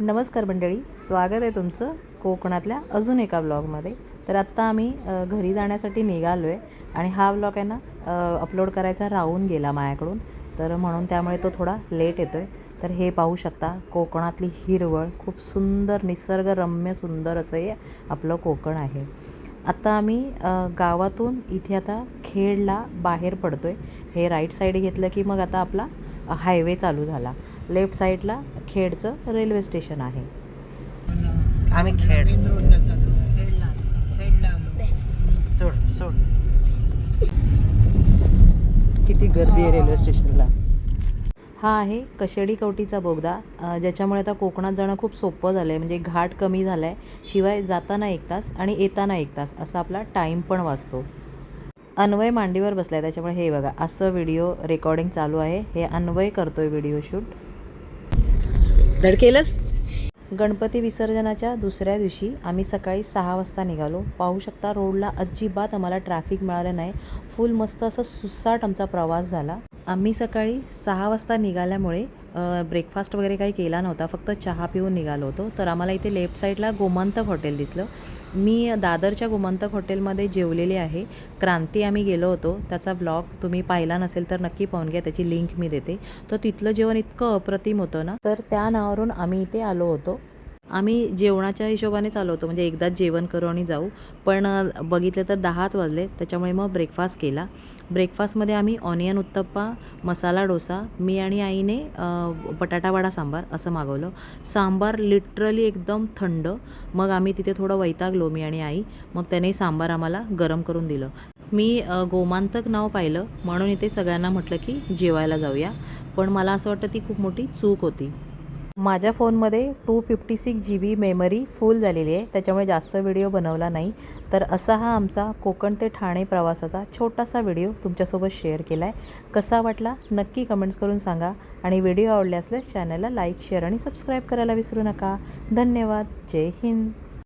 नमस्कार मंडळी स्वागत आहे तुमचं कोकणातल्या अजून एका ब्लॉगमध्ये तर आत्ता आम्ही घरी जाण्यासाठी निघालो आहे आणि हा ब्लॉग आहे ना अपलोड करायचा राहून गेला माझ्याकडून. तर म्हणून त्यामुळे तो थोडा लेट येतो आहे तर हे पाहू शकता कोकणातली हिरवळ खूप सुंदर निसर्गरम्य सुंदर असं हे आपलं कोकण आहे. आत्ता आम्ही गावातून इथे आता खेडला बाहेर पडतो आहे हे राईट साईड घेतलं की मग आता आपला हायवे चालू झाला. लेफ्ट साईडला खेडचं रेल्वे स्टेशन आहे. आम्ही खेड. सोड सोड. किती गर्दी आहे रेल्वे स्टेशनला. हा आहे कशेडी कवटीचा बोगदा ज्याच्यामुळे आता कोकणात जाणं खूप सोपं झालं आहे म्हणजे घाट कमी झाला आहे शिवाय जाताना एक तास आणि येताना एक तास असा आपला टाईम पण वाचतो. अन्वय मांडीवर बसला आहे त्याच्यामुळे हे बघा असं व्हिडिओ रेकॉर्डिंग चालू आहे. हे अन्वय करतोय व्हिडिओ शूट. धडकेलच. गणपती विसर्जनाच्या दुसऱ्या दिवशी आम्ही सकाळी सहा वाजता निघालो. पाहू शकता रोडला अजिबात आम्हाला ट्रॅफिक मिळालं नाही. फुल मस्त असं सुसाट आमचा प्रवास झाला. आम्ही सकाळी सहा वाजता निघाल्यामुळे ब्रेकफास्ट वगैरे काही केला नव्हता. फक्त चहा पिऊन निघालो होतो. तर आम्हाला इथे लेफ्ट साईडला गोमांतक हॉटेल दिसलं. मी दादरच्या गोमांतक हॉटेलमध्ये जेवलेले आहे. क्रांती आम्ही गेलो होतो. त्याचा ब्लॉग तुम्ही पाहिला नसेल तर नक्की पाहून घ्या. त्याची लिंक मी देते. तर तिथलं जेवण इतकं अप्रतिम होतं ना. तर त्या नावावरून आम्ही इथे आलो होतो. आम्ही जेवणाच्या हिशोबाने चालवतो होतो म्हणजे एकदाच जेवण करू आणि जाऊ. पण बघितलं तर दहाच वाजले त्याच्यामुळे मग ब्रेकफास्ट केला. ब्रेकफास्टमध्ये आम्ही ऑनियन उत्तप्पा मसाला डोसा मी आणि आईने बटाटावाडा सांबार असं मागवलं. सांबार लिटरली एकदम थंड. मग आम्ही तिथे थोडं वैतागलो मी आणि आई. मग त्याने सांबार आम्हाला गरम करून दिलं. मी गोमांतक नाव पाहिलं. म्हणून इथे सगळ्यांना म्हटलं की जेवायला जाऊया. पण मला असं वाटतं ती खूप मोठी चूक होती. माझ्या फोनमध्ये two fifty six G B memory full झालेली आहे. त्याच्यामुळे जास्त व्हिडिओ बनवला नाही. तर असा हा आमचा कोकण ते ठाणे प्रवासाचा छोटासा व्हिडिओ तुमच्यासोबत शेअर केला आहे कसा वाटला? नक्की कमेंट्स करून सांगा. आणि व्हिडिओ आवडले असल्यास चॅनलला लाईक शेअर आणि सबस्क्राईब करायला विसरू नका. धन्यवाद. जय हिंद.